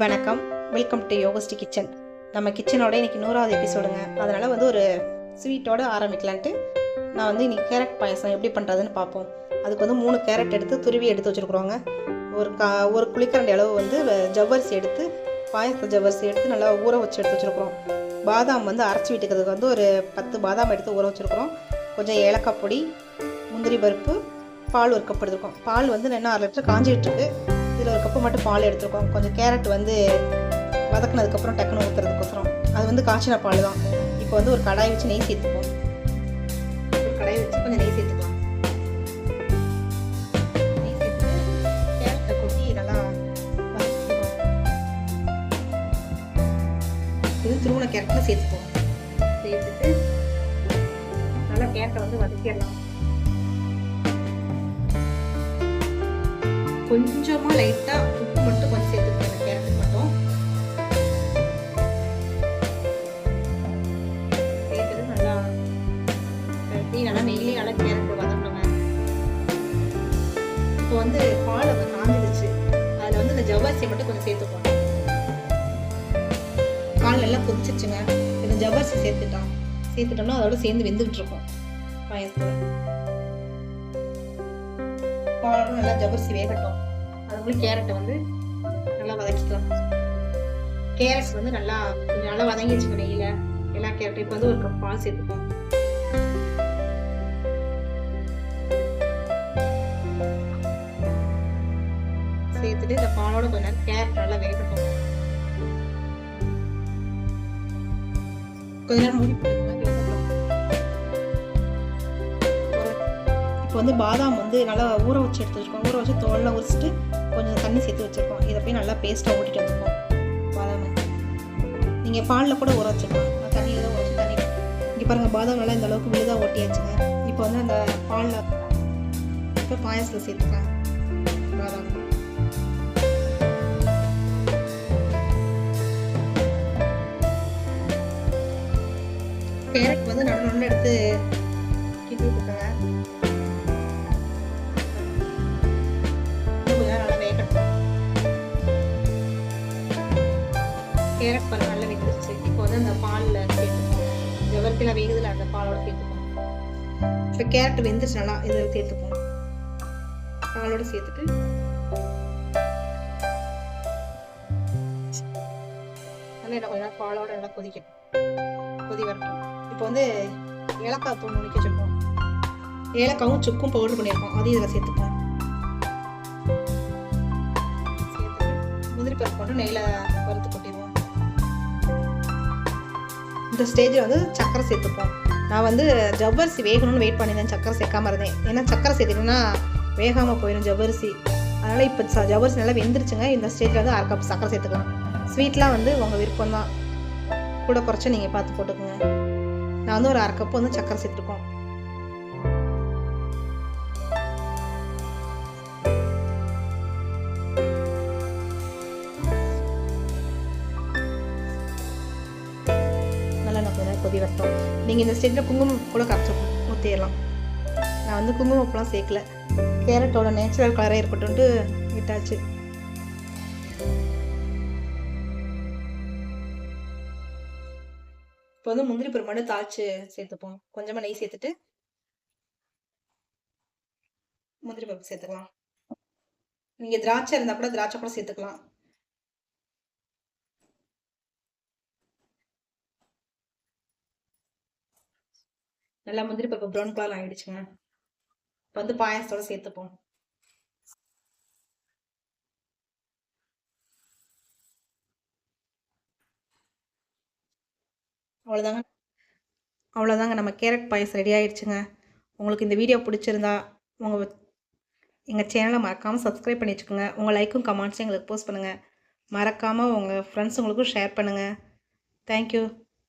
வணக்கம். Welcome to யோகஸ்டி kitchen நம்ம கிச்சனோட இன்னைக்கு நூறாவது எபிசோடுங்க அதனால் வந்து ஒரு ஸ்வீட்டோடு ஆரம்பிக்கலான்ட்டு நான் வந்து இன்னைக்கு கேரட் பாயசம் எப்படி பண்ணுறதுன்னு பார்ப்போம். அதுக்கு வந்து மூணு கேரட் எடுத்து துருவி எடுத்து வச்சுருக்குறோங்க. ஒரு கா ஒரு குளிக்கரண்டி அளவு வந்து ஜவ்வரிசி எடுத்து பாயச ஜவ்வரிசி எடுத்து நல்லா ஊற வச்சு எடுத்து வச்சுருக்குறோம். பாதாம் வந்து அரைச்சி விட்டுக்கிறதுக்கு வந்து ஒரு பத்து பாதாம் எடுத்து ஊற வச்சுருக்குறோம். கொஞ்சம் ஏலக்காய் பொடி முந்திரி பருப்பு பால் ஒரு கப் எடுத்துருக்கோம். பால் வந்து என்ன அரை லிட்டர் காஞ்சிகிட்ருக்கு இதில் ஒரு கப்பு மட்டும் பால் எடுத்துருக்கோம். கொஞ்சம் கேரட் வந்து வதக்குனதுக்கப்புறம் டக்குன்னு ஊற்றுறதுக்கோசரம் அது வந்து காய்ச்சின பால் தான். இப்போ வந்து ஒரு கடாய் வச்சு நெய் சேர்த்துப்போம். ஒரு கடாய் வச்சு கொஞ்சம் நெய் சேர்த்துக்கலாம். நெய் சேர்த்து கேரட்டை கொட்டி நல்லா இது திருவண்ண கேரட்டில் சேர்த்துப்போம். சேர்த்துட்டு நல்லா கேரட்டை வந்து வதக்கிடலாம். கொஞ்சமாக லைட்டாக உப்பு மட்டும் கொஞ்சம் சேர்த்துக்கணும் இந்த கேரட்டுக்கு மட்டும். சேர்த்துட்டு நல்லா கட்டி நல்லா நெய்லேயே நல்லா கேரட்டு வதக்கணுங்க. இப்போ வந்து பால் வந்து காஞ்சிடுச்சு அதில் வந்து இந்த ஜவ்வரிசியை மட்டும் கொஞ்சம் சேர்த்துக்கணும் பால் நல்லா கொதிச்சிருச்சுங்க. இந்த ஜவ்வரிசி சேர்த்துட்டோம் சேர்த்துட்டோம்னா அதோட சேர்ந்து வெந்துகிட்டு இருக்கும். பாயசத்தில் பாலும் நல்லா ஜவரிசி வேகட்டும். அதுக்குள்ள கேரட்டை வந்து நல்லா வதக்கிக்கலாம். கேரட் வந்து நல்லா கொஞ்சம் நல்லா வதங்கி நெய்யில். எல்லா கேரட்டும் இப்போ வந்து ஒரு கப் பால் சேர்த்துப்போம். சேர்த்துட்டு இந்த பாலோட கொஞ்ச நேரம் கேரட் நல்லா வேகட்டும். கொஞ்ச நேரம் மூடி போட்டுக்கோங்க. இப்போ வந்து பாதாம் வந்து நல்லா ஊற வச்சு எடுத்து வச்சுருக்கோம். ஊற வச்சு தோலில் உரிச்சிட்டு கொஞ்சம் தண்ணி சேர்த்து வச்சுருக்கோம். இதை போய் நல்லா பேஸ்ட்டாக ஊட்டிட்டு வந்துருக்கோம் பாதாம் நீங்கள் பாலில் கூட ஊற வச்சுருக்கோம் தண்ணியில் தான் ஊற தண்ணி இங்கே பாருங்கள் பாதாம் நல்லா இந்த அளவுக்கு விழுதாக ஓட்டியாச்சுங்க இப்போ வந்து அந்த பாலில் இப்போ பாயசத்தில் சேர்த்துக்கலாம். பாதாம். கேரட் வந்து நடுநடுன்னு எடுத்து கிண்டி விட்டுக்கோங்க கேரட் பால் நல்லா வெந்துருச்சு. இப்போ வந்து அந்த பாலில் சேர்த்துப்போம். ஜவர்த்தியில் வேகுதில் அந்த பாலோட சேர்த்துப்போம். இப்போ கேரட் வெந்துருச்சு நல்லா இதில் சேர்த்துப்போம். பாலோட சேர்த்துட்டு. நல்லா கொஞ்ச நேரம் பாலோட நல்லா கொதிக்கணும் கொதி வரட்டும். இப்போ வந்து ஏலக்காய் தூள் நுணுக்கி வச்சிருக்கோம். ஏலக்காவும் சுக்கும் பவுடர் பண்ணியிருக்கோம் அதையும் இதில் சேர்த்துப்போம். முந்திரி பருப்பு போட்டு நெய்யில் வறுத்து இந்த ஸ்டேஜில் வந்து சக்கரை சேர்த்துப்போம். நான் வந்து ஜவ்வரிசி வேகணும்னு வெயிட் பண்ணியிருந்தேன் சக்கரை சேர்க்காம இருந்தேன். ஏன்னா சக்கரை சேர்த்துட்டோம்னா வேகாமல் போயிடும் ஜவ்வரிசி. அதனால் இப்போ ச- ஜவ்வரிசி நல்லா வெந்துருச்சுங்க. இந்த ஸ்டேஜில் வந்து அரை கப் சக்கரை சேர்த்துக்கலாம். ஸ்வீட்லாம் வந்து உங்கள் விருப்பம் தான் கூட குறைச்சி நீங்கள் பார்த்து போட்டுக்கோங்க. நான் வந்து ஒரு அரை கப்பு வந்து சக்கரை சேர்த்துருக்கோம். பகுதி வட்டம் நீங்கள் இந்த ஸ்டேஜில் குங்குமம் கூட கரைச்சிருக்கும் ஊற்றிடலாம் நான் வந்து குங்குமப்பெலாம் சேர்க்கல. கேரட்டோட நேச்சுரல் கலராக இருக்கட்டும்ட்டு விட்டாச்சு. இப்போ வந்து முந்திரி பருப்பு மட்டும் சேர்த்துப்போம். கொஞ்சமாக நெய் சேர்த்துட்டு முந்திரி பருப்பு சேர்த்துக்கலாம். நீங்கள் திராட்சை இருந்தால் கூட திராட்சை கூட சேர்த்துக்கலாம். நல்லா முந்திரி பருப்பு ப்ரௌன் கலர் ஆயிடுச்சுங்க. இப்போ வந்து பாயாசத்தோட சேர்த்துப்போம். அவ்வளோதாங்க அவ்வளோதாங்க நம்ம கேரட் பாயசம் ரெடி ஆயிடுச்சுங்க. உங்களுக்கு இந்த வீடியோ பிடிச்சிருந்தா உங்கள் எங்கள் சேனலை மறக்காமல் சப்ஸ்கிரைப் பண்ணி வச்சுக்கோங்க. உங்கள் லைக்கும் கமெண்ட்ஸும் எங்களுக்கு போஸ்ட் பண்ணுங்கள் மறக்காமல் உங்கள் ஃப்ரெண்ட்ஸுங்களுக்கும் ஷேர் பண்ணுங்கள் தேங்க்யூ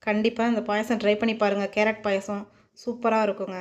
கண்டிப்பாக இந்த பாயசம் ட்ரை பண்ணி பாருங்கள் கேரட் பாயசம். சூப்பராக இருக்குங்க.